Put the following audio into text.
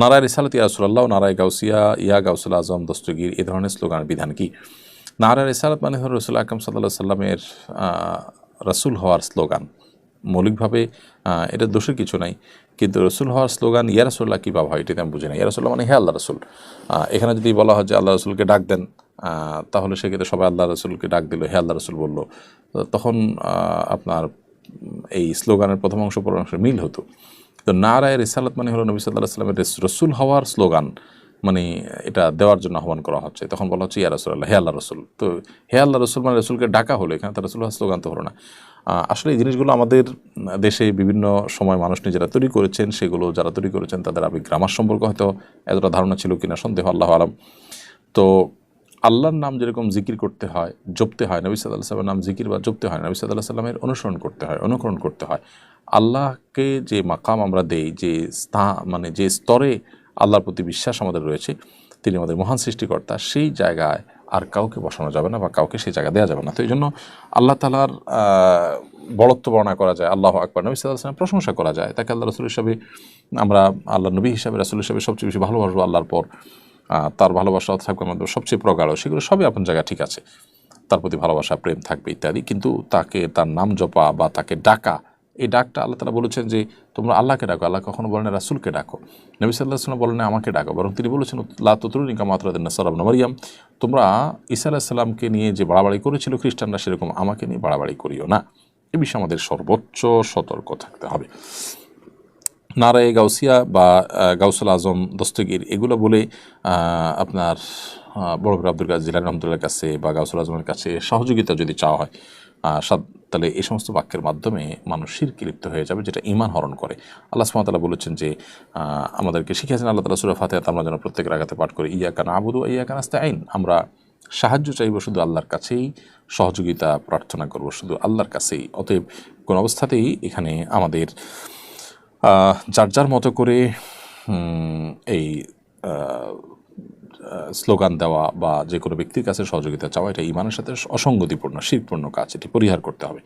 নারায় রিসালত ইয়াসুল্লাহ নারায় গাউসিয়া, ইয়া গাউসুল আজম, দস্তগীর, এই ধরনের স্লোগান বিধান কি? নারায় রিসালত মানে হল রসুল আকরম সাল্লাহ সাল্লামের রাসুল হওয়ার স্লোগান। মৌলিকভাবে এটা দোষের কিছু নাই, কিন্তু রসুল হওয়ার স্লোগান, ইয়া রসুল্লাহ কী ভাবা হয়, এটাতে আমি বুঝি না। ইয়া রসুল্লাহ মানে হে আল্লাহ রসুল। এখানে যদি বলা হয় যে আল্লাহ রসুলকে ডাক দেন তাহলে সেক্ষেত্রে সবাই আল্লাহ রসুলকে ডাক দিল, হে আল্লাহ রসুল বলল। তখন আপনার এই স্লোগানের প্রথম অংশ পর অংশ মিল হতো। তো নারায় রিসালাত মানে হলো নবী সাল্লাহ সাল্লামের রসুল হওয়ার স্লোগান মানে এটা দেওয়ার জন্য আহ্বান করা হচ্ছে। তখন বলা হচ্ছে, ইয়া রসুল্লাহ হে আল্লাহ রসুল। তো হে আল্লাহ রসুল মানে রসুলকে ডাকা হলো এখানে, তার রসুল হওয়ার স্লোগান তো হলো না। আসলে এই জিনিসগুলো আমাদের দেশে বিভিন্ন সময় মানুষ নিজেরা তৈরি করেছেন, সেগুলো যারা তৈরি করেছেন তাদের আবেগ গ্রামার সম্পর্কে হয়তো এতটা ধারণা ছিল কিনা সন্দেহ, আল্লাহ আলম। তো আল্লাহর নাম যেরকম জিকির করতে হয়, জপতে হয়, নবী সাল্লাহ সাল্লামের নাম জিকির বা জপতে হয় নবী সাল্লাহ সাল্লামের অনুসরণ করতে হয়, অনুকরণ করতে হয়। আল্লাহকে যে মাকাম আমরা দেই, যে স্থা মানে যে স্তরে আল্লাহর প্রতি বিশ্বাস আমাদের রয়েছে, তিনি আমাদের মহান সৃষ্টিকর্তা, সেই জায়গায় আর কাউকে বসানো যাবে না বা কাউকে সেই জায়গা দেওয়া যাবে না। তো এই জন্য আল্লাহ তালার বড়ত্ব বর্ণনা করা যায়, আল্লাহ আকবর, নবী সাল্লাহ প্রশংসা করা যায়। তাকে আল্লাহ রসুল হিসাবে আমরা আল্লাহ নবী হিসাবে, রাসুল হিসাবে সবচেয়ে বেশি ভালোবাসবো আল্লাহর পর। তার ভালোবাসা থাকবে আমাদের সবচেয়ে প্রগাঢ়, সেগুলো সবই আপন জায়গা ঠিক আছে। তার প্রতি ভালোবাসা, প্রেম থাকবে ইত্যাদি, কিন্তু তাকে তার নাম জপা বা তাকে ডাকা এই ডাকটা আল্লাহ তালা বলেছেন যে, তোমরা আল্লাহকে ডাকো, আল্লাহ কখনো বলেন রাসুলকে ডাকো। নবী সাল্লাহ সাল্লাম বলেন আমাকে ডাকো। বরং তিনি বলেছেন লাতুরিকা মাতরাদিন সালাম মারিয়াম, তোমরা ঈসা আলাহিসাল্লামকে নিয়ে যে বাড়াবাড়ি করেছিল খ্রিস্টানরা, সেরকম আমাকে নিয়ে বাড়াবাড়ি করিও না। এ বিষয়ে আমাদের সর্বোচ্চ সতর্ক থাকতে হবে। নারায়ে গাউসিয়া বা গাউসুল আজম দস্তগীর এগুলো বলে আপনার বড় আব্দুল গাজী জিলানি রহমতুল্লার কাছে বা গাউসুল আজমের কাছে সহযোগিতা যদি চাওয়া হয় সাদ- তাহলে এই সমস্ত বাক্যের মাধ্যমে মানুষ শিরকি লিপ্ত হয়ে যাবে, যেটা ইমান হরণ করে। আল্লাহ সুমাতালা বলেছেন যে আমাদেরকে শিখিয়েছেন আল্লাহ তালা সুরা ফাতে আমরা যেন প্রত্যেকের আগাতে পাঠ করি ইয়া কানা আবুদু ইয়া কানা আইন আমরা সাহায্য চাইব শুধু আল্লাহর কাছেই, সহযোগিতা প্রার্থনা করব শুধু আল্লাহর কাছেই। অতএব কোন অবস্থাতেই এখানে আমাদের যার যার মতো করে এই স্লোগান দেওয়া বা যে কোনো ব্যক্তির কাছে সহযোগিতা চাওয়া, এটা ইমানের সাথে অসঙ্গতিপূর্ণ, শিরপূর্ণ কাজ, এটি পরিহার করতে হবে।